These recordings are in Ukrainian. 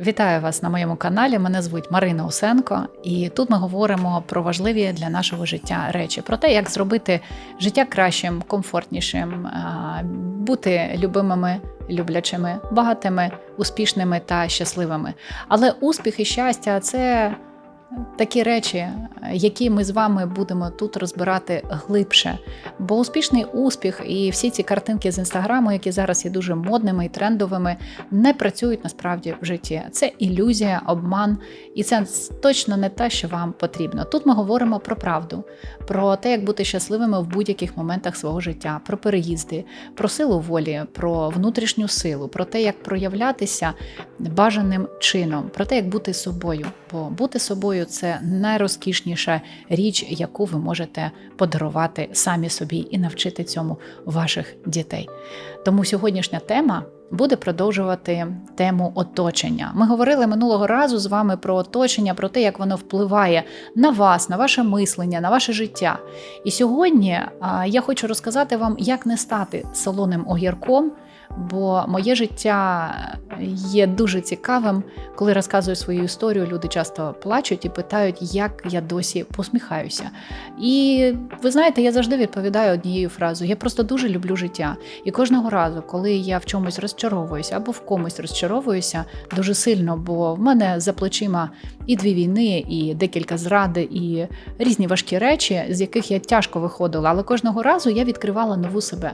Вітаю вас на моєму каналі. Мене звуть Марина Усенко, і тут ми говоримо про важливі для нашого життя речі: про те, як зробити життя кращим, комфортнішим, бути любимими, люблячими, багатими, успішними та щасливими. Але успіх і щастя це такі речі, які ми з вами будемо тут розбирати глибше. Бо успішний успіх і всі ці картинки з інстаграму, які зараз є дуже модними і трендовими, не працюють насправді в житті. Це ілюзія, обман, і це точно не те, що вам потрібно. Тут ми говоримо про правду, про те, як бути щасливими в будь-яких моментах свого життя, про переїзди, про силу волі, про внутрішню силу, про те, як проявлятися бажаним чином, про те, як бути собою. Бо бути собою це найрозкішніша річ, яку ви можете подарувати самі собі і навчити цьому ваших дітей. Тому сьогоднішня тема. Буде продовжувати тему оточення. Ми говорили минулого разу з вами про оточення, про те, як воно впливає на вас, на ваше мислення, на ваше життя. І сьогодні я хочу розказати вам, як не стати солоним огірком, бо моє життя є дуже цікавим. Коли розказую свою історію, люди часто плачуть і питають, як я досі посміхаюся. І ви знаєте, я завжди відповідаю однією фразою: я просто дуже люблю життя. І кожного разу, коли я в чомусь розчаровуюся або в комусь розчаровуюся дуже сильно, бо в мене за плечима і дві війни, і декілька зради, і різні важкі речі, з яких я тяжко виходила, але кожного разу я відкривала нову себе.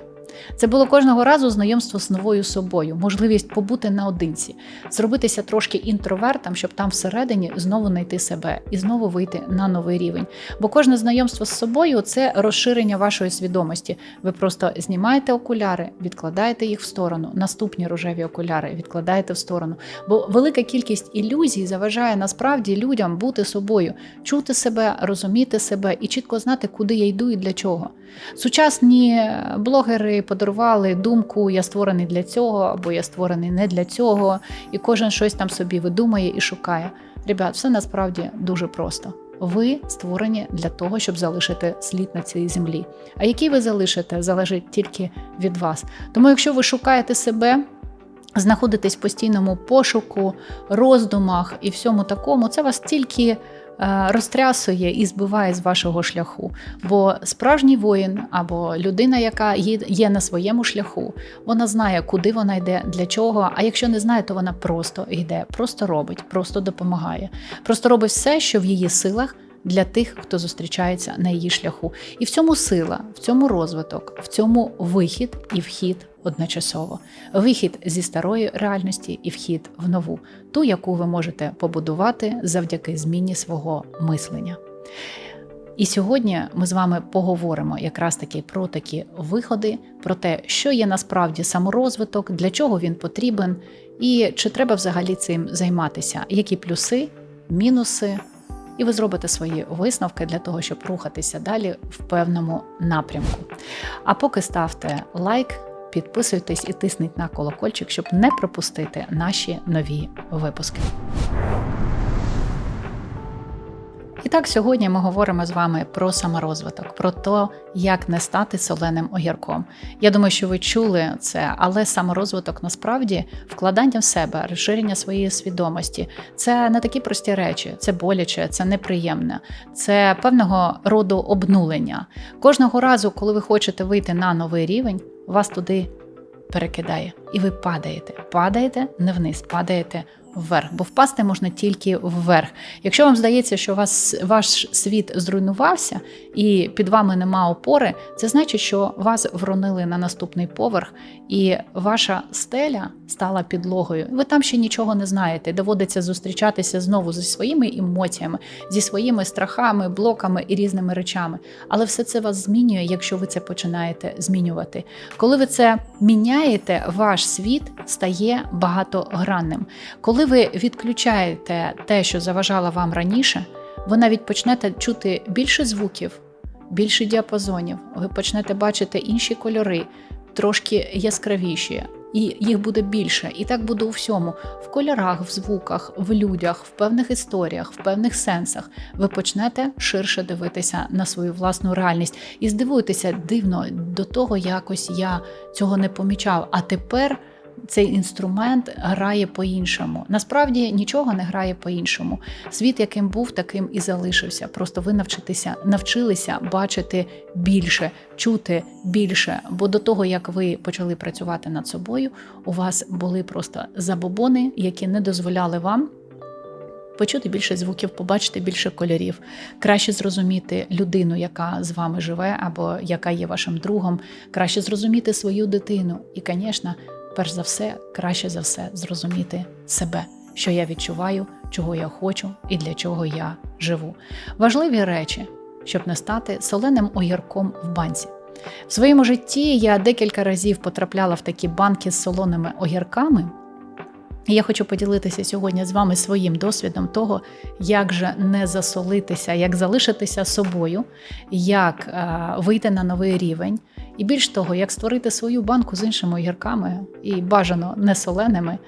Це було кожного разу знайомство з новою собою, можливість побути наодинці, зробитися трошки інтровертом, щоб там всередині знову знайти себе і знову вийти на новий рівень. Бо кожне знайомство з собою це розширення вашої свідомості. Ви просто знімаєте окуляри, відкладаєте їх в сторону, наступні рожеві окуляри відкладаєте в сторону. Бо велика кількість ілюзій заважає насправді людям бути собою, чути себе, розуміти себе і чітко знати, куди я йду і для чого. Сучасні блогери подарували думку Я створений для цього, або я створений не для цього, і кожен щось там собі видумає і шукає. Ребят, все насправді дуже просто. Ви створені для того, щоб залишити слід на цій землі. А який ви залишите, залежить тільки від вас. Тому, якщо ви шукаєте себе, знаходитесь в постійному пошуку, роздумах і всьому такому, це вас тільки розтрясує і збиває з вашого шляху. Бо справжній воїн або людина, яка є на своєму шляху, вона знає, куди вона йде, для чого. А якщо не знає, то вона просто йде, просто робить, просто допомагає, просто робить все, що в її силах. Для тих, хто зустрічається на її шляху, і в цьому сила, в цьому розвиток, в цьому вихід і вхід одночасово. Вихід зі старої реальності і вхід в нову, ту, яку ви можете побудувати завдяки зміні свого мислення. І сьогодні ми з вами поговоримо якраз таки про такі виходи, про те, що є насправді саморозвиток, для чого він потрібен, і чи треба взагалі цим займатися, які плюси, мінуси. І ви зробите свої висновки для того, щоб рухатися далі в певному напрямку. А поки ставте лайк, підписуйтесь і тисніть на колокольчик, щоб не пропустити наші нові випуски. І так, сьогодні ми говоримо з вами про саморозвиток, про те, як не стати соленим огірком. Я думаю, що ви чули це, але саморозвиток насправді вкладання в себе, розширення своєї свідомості це не такі прості речі, це боляче, це неприємне, це певного роду обнулення. Кожного разу, коли ви хочете вийти на новий рівень, вас туди перекидає, і ви падаєте. Падаєте не вниз, падаєте вверх, бо впасти можна тільки вверх. Якщо вам здається, що вас, ваш світ зруйнувався і під вами нема опори, це значить, що вас вронили на наступний поверх, і ваша стеля стала підлогою. Ви там ще нічого не знаєте. Доводиться зустрічатися знову зі своїми емоціями, зі своїми страхами, блоками і різними речами. Але все це вас змінює, якщо ви це починаєте змінювати. Коли ви це міняєте, ваш світ стає багатогранним. Коли ви відключаєте те, що заважало вам раніше, ви навіть почнете чути більше звуків, більше діапазонів, ви почнете бачити інші кольори, трошки яскравіші, і їх буде більше. І так буде у всьому: в кольорах, в звуках, в людях, в певних історіях, в певних сенсах. Ви почнете ширше дивитися на свою власну реальність і здивуєтеся дивно до того, якось я цього не помічав. А тепер цей інструмент грає по-іншому. Насправді нічого не грає по-іншому. Світ, яким був, таким і залишився. Просто ви навчитися, навчилися бачити більше, чути більше. Бо до того, як ви почали працювати над собою, у вас були просто забобони, які не дозволяли вам. Почути більше звуків, побачити більше кольорів, краще зрозуміти людину, яка з вами живе, або яка є вашим другом, краще зрозуміти свою дитину. І, звісно, перш за все, краще за все зрозуміти себе, що я відчуваю, чого я хочу і для чого я живу. Важливі речі, щоб не стати соленим огірком в банці. В своєму житті я декілька разів потрапляла в такі банки з солоними огірками. І я хочу поділитися сьогодні з вами своїм досвідом того, як же не засолитися, як залишитися собою, як е, вийти на новий рівень, і більш того, як створити свою банку з іншими огірками і бажано не соленими,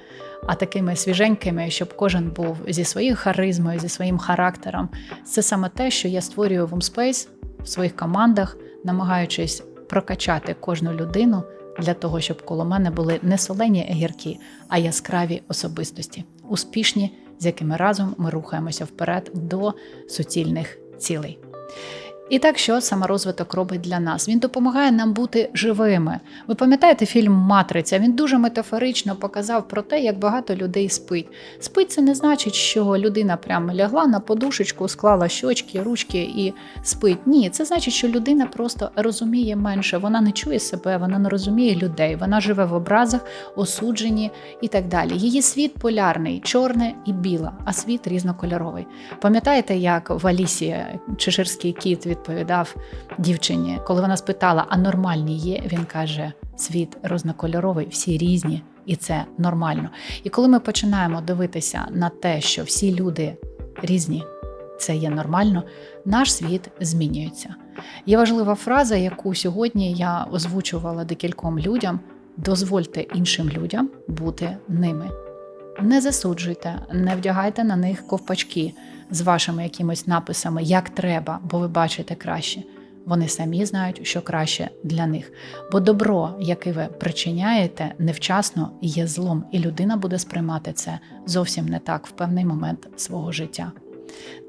а такими свіженькими, щоб кожен був зі своєю харизмою, зі своїм характером. Це саме те, що я створюю в Умспейс в своїх командах, намагаючись прокачати кожну людину для того, щоб коло мене були не солені огірки, а яскраві особистості, успішні, з якими разом ми рухаємося вперед до суцільних цілей. І так, що саморозвиток робить для нас? Він допомагає нам бути живими. Ви пам'ятаєте фільм Матриця? Він дуже метафорично показав про те, як багато людей спить. Спить це не значить, що людина прямо лягла на подушечку, склала щочки, ручки і спить. Ні, це значить, що людина просто розуміє менше, вона не чує себе, вона не розуміє людей, вона живе в образах, осудженні і так далі. Її світ полярний, чорне і біле, а світ різнокольоровий. Пам'ятаєте, як в Алісі Чеширський кіт відповідав дівчині, коли вона спитала, а нормальні є? Він каже: світ різнокольоровий, всі різні, і це нормально. І коли ми починаємо дивитися на те, що всі люди різні, це є нормально, наш світ змінюється. Є важлива фраза, яку сьогодні я озвучувала декільком людям: дозвольте іншим людям бути ними. Не засуджуйте, не вдягайте на них ковпачки з вашими якимись написами, як треба, бо ви бачите краще. Вони самі знають, що краще для них. Бо добро, яке ви причиняєте невчасно, є злом, і людина буде сприймати це зовсім не так в певний момент свого життя.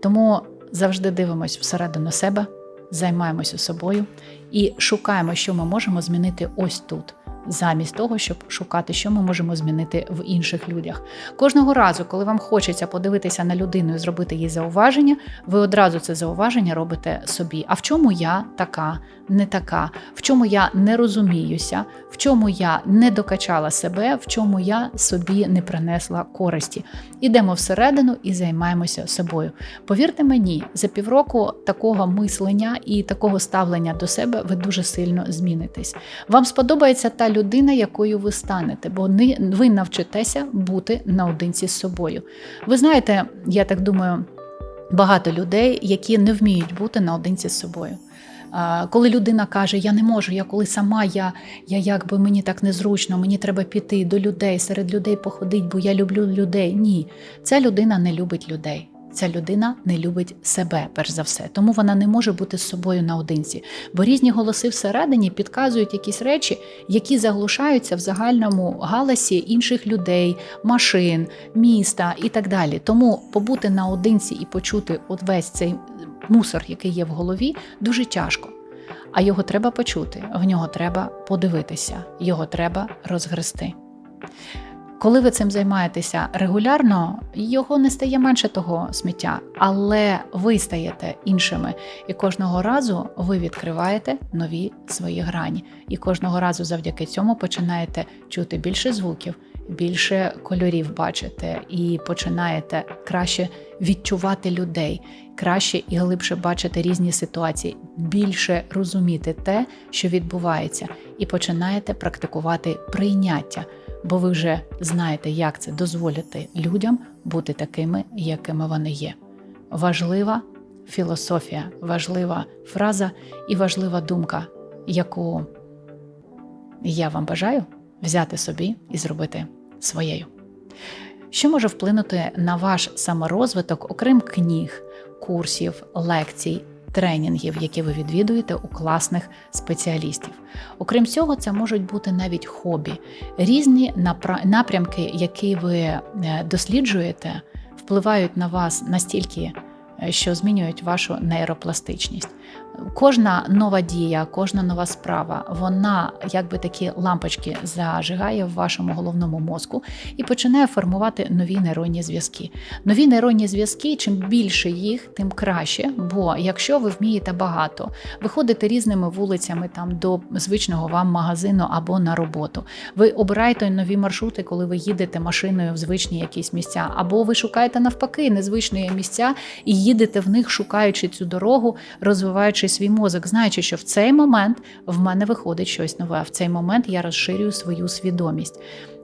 Тому завжди дивимося всередину себе, займаємося собою і шукаємо, що ми можемо змінити ось тут замість того, щоб шукати, що ми можемо змінити в інших людях. Кожного разу, коли вам хочеться подивитися на людину і зробити їй зауваження, ви одразу це зауваження робите собі. А в чому я така, не така, в чому я не розуміюся, в чому я не докачала себе, в чому я собі не принесла користі. Ідемо всередину і займаємося собою. Повірте мені, за півроку такого мислення і такого ставлення до себе ви дуже сильно змінитесь. Вам сподобається та людина, якою ви станете, бо ви навчитеся бути наодинці з собою. Ви знаєте, я так думаю, багато людей, які не вміють бути наодинці з собою. Коли людина каже, я не можу, я коли сама, я я якби мені так незручно, мені треба піти до людей, серед людей походити, бо я люблю людей. Ні, ця людина не любить людей ця людина не любить себе, перш за все, тому вона не може бути з собою наодинці. Бо різні голоси всередині підказують якісь речі, які заглушаються в загальному галасі інших людей, машин, міста і так далі. Тому побути наодинці і почути от весь цей мусор, який є в голові, дуже тяжко. А його треба почути, в нього треба подивитися, його треба розгрести. Коли ви цим займаєтеся регулярно, його не стає менше того сміття, але ви стаєте іншими. І кожного разу ви відкриваєте нові свої грані. І кожного разу завдяки цьому починаєте чути більше звуків, більше кольорів бачите, і починаєте краще відчувати людей, краще і глибше бачити різні ситуації, більше розуміти те, що відбувається, і починаєте практикувати прийняття бо ви вже знаєте, як це дозволити людям бути такими, якими вони є. Важлива філософія, важлива фраза і важлива думка, яку я вам бажаю взяти собі і зробити своєю. Що може вплинути на ваш саморозвиток, окрім книг, курсів, лекцій, тренінгів, які ви відвідуєте у класних спеціалістів. Окрім цього, це можуть бути навіть хобі, різні напрямки, які ви е, досліджуєте, впливають на вас настільки, е, що змінюють вашу нейропластичність. Кожна нова дія, кожна нова справа, вона якби такі лампочки зажигає в вашому головному мозку і починає формувати нові нейронні зв'язки. Нові нейронні зв'язки, чим більше їх, тим краще. Бо якщо ви вмієте багато, ви ходите різними вулицями там до звичного вам магазину або на роботу. Ви обираєте нові маршрути, коли ви їдете машиною в звичні якісь місця, або ви шукаєте навпаки незвичні місця і їдете в них, шукаючи цю дорогу, розвиваючи свій мозок, знаючи, що в цей момент в мене виходить щось нове. В цей момент я розширюю свою свідомість.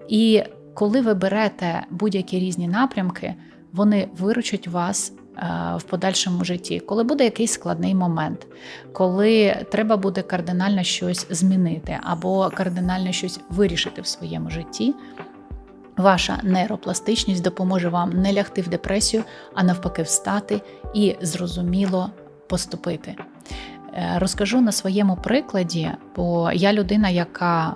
І коли ви берете будь-які різні напрямки, вони виручать вас е, в подальшому житті, коли буде якийсь складний момент, коли треба буде кардинально щось змінити або кардинально щось вирішити в своєму житті. Ваша нейропластичність допоможе вам не лягти в депресію, а навпаки, встати і зрозуміло поступити. Е, Розкажу на своєму прикладі, бо я людина, яка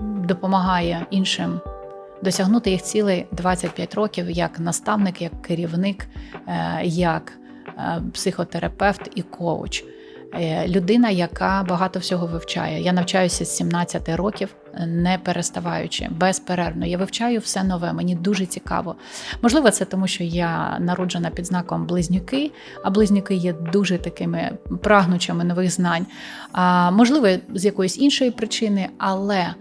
допомагає іншим досягнути їх цілей 25 років як наставник, як керівник, е, як е, психотерапевт і коуч. Людина, яка багато всього вивчає. Я навчаюся з 17 років, не переставаючи, безперервно. Я вивчаю все нове, мені дуже цікаво. Можливо, це тому, що я народжена під знаком близнюки, а близнюки є дуже такими прагнучими нових знань. А можливо, з якоїсь іншої причини, але.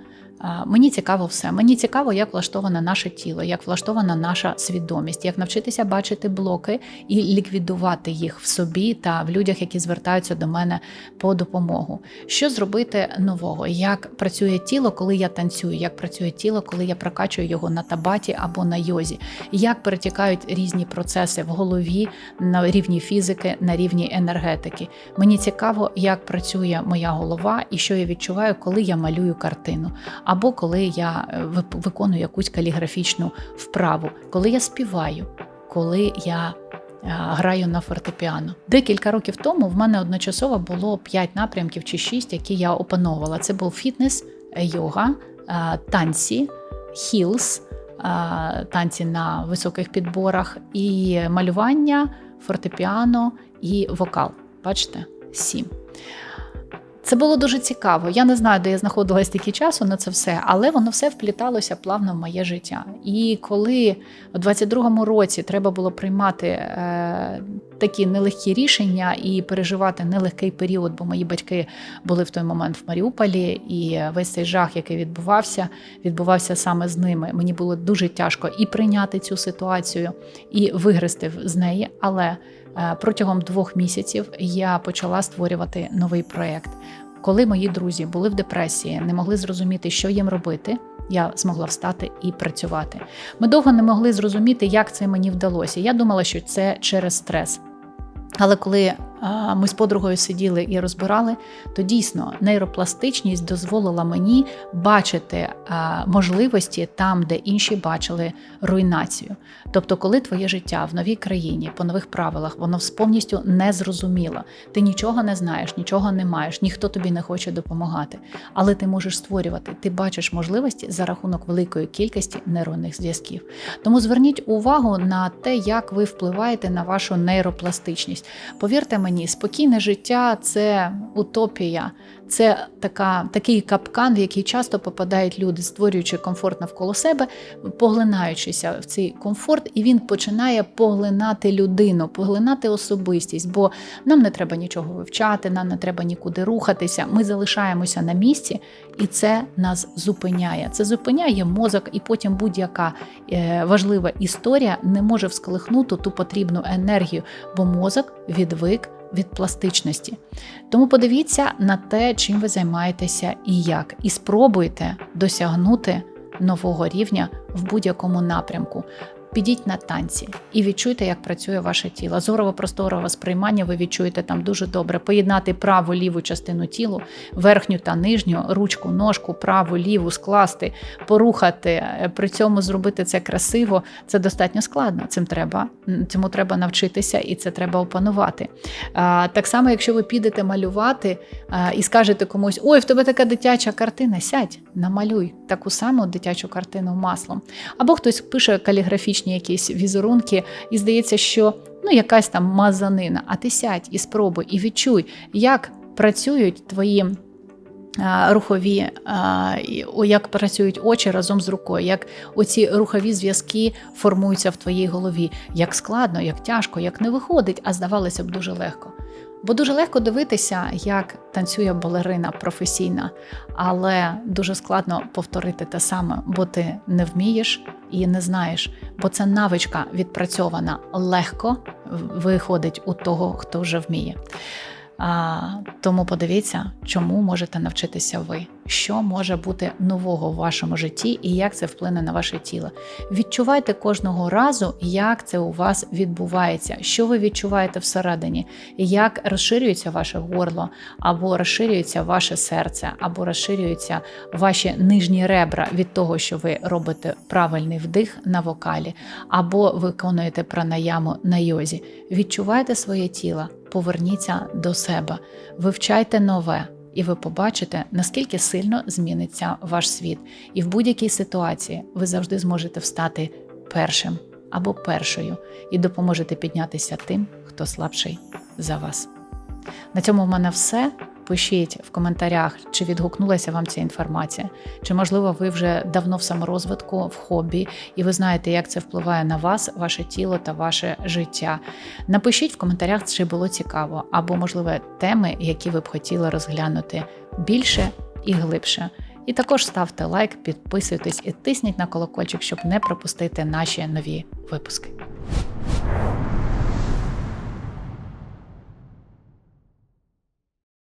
Мені цікаво все. Мені цікаво, як влаштоване наше тіло, як влаштована наша свідомість, як навчитися бачити блоки і ліквідувати їх в собі та в людях, які звертаються до мене по допомогу. Що зробити нового? Як працює тіло, коли я танцюю? Як працює тіло, коли я прокачую його на табаті або на йозі? Як перетікають різні процеси в голові на рівні фізики, на рівні енергетики? Мені цікаво, як працює моя голова і що я відчуваю, коли я малюю картину, або коли я е, виконую якусь каліграфічну вправу, коли я співаю, коли я е, граю на фортепіано. Декілька років тому в мене одночасово було 5 напрямків чи 6, які я опановувала. Це був фітнес, е, йога, танці, хілс, танці на високих підборах, і малювання, фортепіано і вокал. Бачите, сім. Це було дуже цікаво. Я не знаю, де я знаходилась стільки часу на це все, але воно все впліталося плавно в моє життя. І коли у 22-му році треба було приймати е, такі нелегкі рішення і переживати нелегкий період, бо мої батьки були в той момент в Маріуполі, і весь цей жах, який відбувався, відбувався саме з ними. Мені було дуже тяжко і прийняти цю ситуацію, і вигрести з неї. Але протягом двох місяців я почала створювати новий проєкт. Коли мої друзі були в депресії, не могли зрозуміти, що їм робити. Я змогла встати і працювати. Ми довго не могли зрозуміти, як це мені вдалося. Я думала, що це через стрес. Але коли ми з подругою сиділи і розбирали, то дійсно нейропластичність дозволила мені бачити можливості там, де інші бачили руйнацію. Тобто, коли твоє життя в новій країні, по нових правилах, воно повністю не зрозуміло. Ти нічого не знаєш, нічого не маєш, ніхто тобі не хоче допомагати. Але ти можеш створювати, ти бачиш можливості за рахунок великої кількості нейронних зв'язків. Тому зверніть увагу на те, як ви впливаєте на вашу нейропластичність. Повірте мені, спокійне життя це утопія. Це така, такий капкан, в який часто попадають люди, створюючи комфорт навколо себе, поглинаючися в цей комфорт, і він починає поглинати людину, поглинати особистість, бо нам не треба нічого вивчати, нам не треба нікуди рухатися. Ми залишаємося на місці, і це нас зупиняє. Це зупиняє мозок, і потім будь-яка е, важлива історія не може всколихнути ту потрібну енергію, бо мозок відвик від пластичності. Тому подивіться на те, чим ви займаєтеся і як, і спробуйте досягнути нового рівня в будь-якому напрямку. Підіть на танці і відчуйте, як працює ваше тіло. Зорово просторове сприймання ви відчуєте там дуже добре. Поєднати праву ліву частину тілу, верхню та нижню, ручку, ножку, праву, ліву скласти, порухати, е, при цьому зробити це красиво. Це достатньо складно. Цим треба цьому треба навчитися і це треба опанувати. Так само, якщо ви підете малювати і скажете комусь: ой, в тебе така дитяча картина, сядь, намалюй таку саму дитячу картину маслом. Або хтось пише каліграфічні якісь візерунки, і здається, що ну якась там мазанина. А ти сядь і спробуй, і відчуй, як працюють твої. Рухові, як працюють очі разом з рукою, як оці рухові зв'язки формуються в твоїй голові, як складно, як тяжко, як не виходить, а здавалося б дуже легко. Бо дуже легко дивитися, як танцює балерина професійна, але дуже складно повторити те саме, бо ти не вмієш і не знаєш. Бо це навичка відпрацьована легко виходить у того, хто вже вміє. А, тому подивіться, чому можете навчитися ви, що може бути нового в вашому житті і як це вплине на ваше тіло. Відчувайте кожного разу, як це у вас відбувається, що ви відчуваєте всередині, як розширюється ваше горло, або розширюється ваше серце, або розширюються ваші нижні ребра від того, що ви робите правильний вдих на вокалі, або виконуєте пранаяму на йозі. Відчувайте своє тіло, поверніться до себе, вивчайте нове. І ви побачите, наскільки сильно зміниться ваш світ. І в будь-якій ситуації ви завжди зможете встати першим або першою і допоможете піднятися тим, хто слабший за вас. На цьому в мене все. Пишіть в коментарях, чи відгукнулася вам ця інформація, чи, можливо, ви вже давно в саморозвитку, в хобі, і ви знаєте, як це впливає на вас, ваше тіло та ваше життя. Напишіть в коментарях, чи було цікаво, або, можливо, теми, які ви б хотіли розглянути більше і глибше. І також ставте лайк, підписуйтесь і тисніть на колокольчик, щоб не пропустити наші нові випуски.